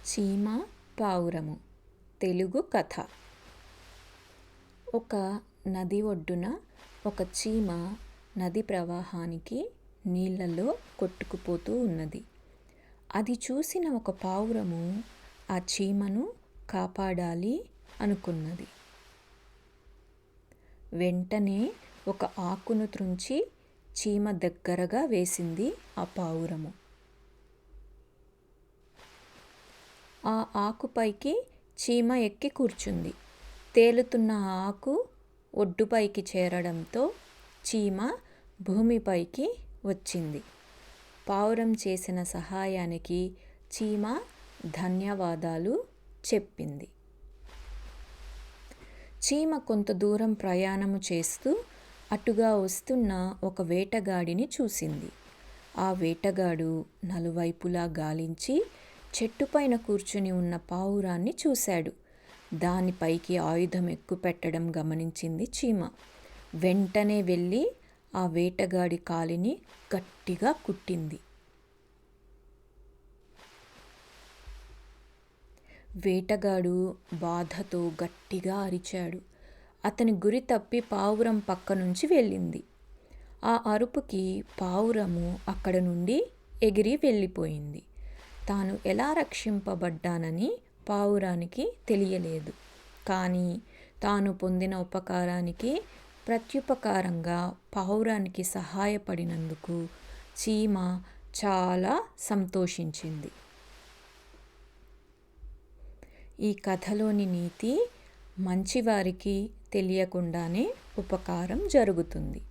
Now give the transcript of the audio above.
చీమ పావురము. తెలుగు కథ. ఒక నది ఒడ్డున ఒక చీమ నది ప్రవాహానికి నీళ్ళలో కొట్టుకుపోతూ ఉన్నది. అది చూసిన ఒక పావురము ఆ చీమను కాపాడాలి అనుకున్నది. వెంటనే ఒక ఆకును త్రుంచి చీమ దగ్గరగా వేసింది ఆ పావురము. ఆ ఆకుపైకి చీమ ఎక్కి కూర్చుంది. తేలుతున్న ఆకు ఒడ్డుపైకి చేరడంతో చీమ భూమిపైకి వచ్చింది. పావురం చేసిన సహాయానికి చీమ ధన్యవాదాలు చెప్పింది. చీమ కొంత దూరం ప్రయాణము చేస్తూ అటుగా వస్తున్న ఒక వేటగాడిని చూసింది. ఆ వేటగాడు నలువైపులా గాలించి చెట్టుపైన కూర్చుని ఉన్న పావురాన్ని చూశాడు. దానిపైకి ఆయుధం ఎక్కుపెట్టడం గమనించింది చీమ. వెంటనే వెళ్ళి ఆ వేటగాడి కాలిని గట్టిగా కుట్టింది. వేటగాడు బాధతో గట్టిగా అరిచాడు. అతని గురి తప్పి పావురం పక్క నుంచి వెళ్ళింది. ఆ అరుపుకి పావురము అక్కడ నుండి ఎగిరి వెళ్ళిపోయింది. తాను ఎలా రక్షింపబడ్డానని పావురానికి తెలియలేదు. కానీ తాను పొందిన ఉపకారానికి ప్రత్యుపకారంగా పావురానికి సహాయపడినందుకు చీమ చాలా సంతోషించింది. ఈ కథలోని నీతి మంచివారికి తెలియకుండానే ఉపకారం జరుగుతుంది.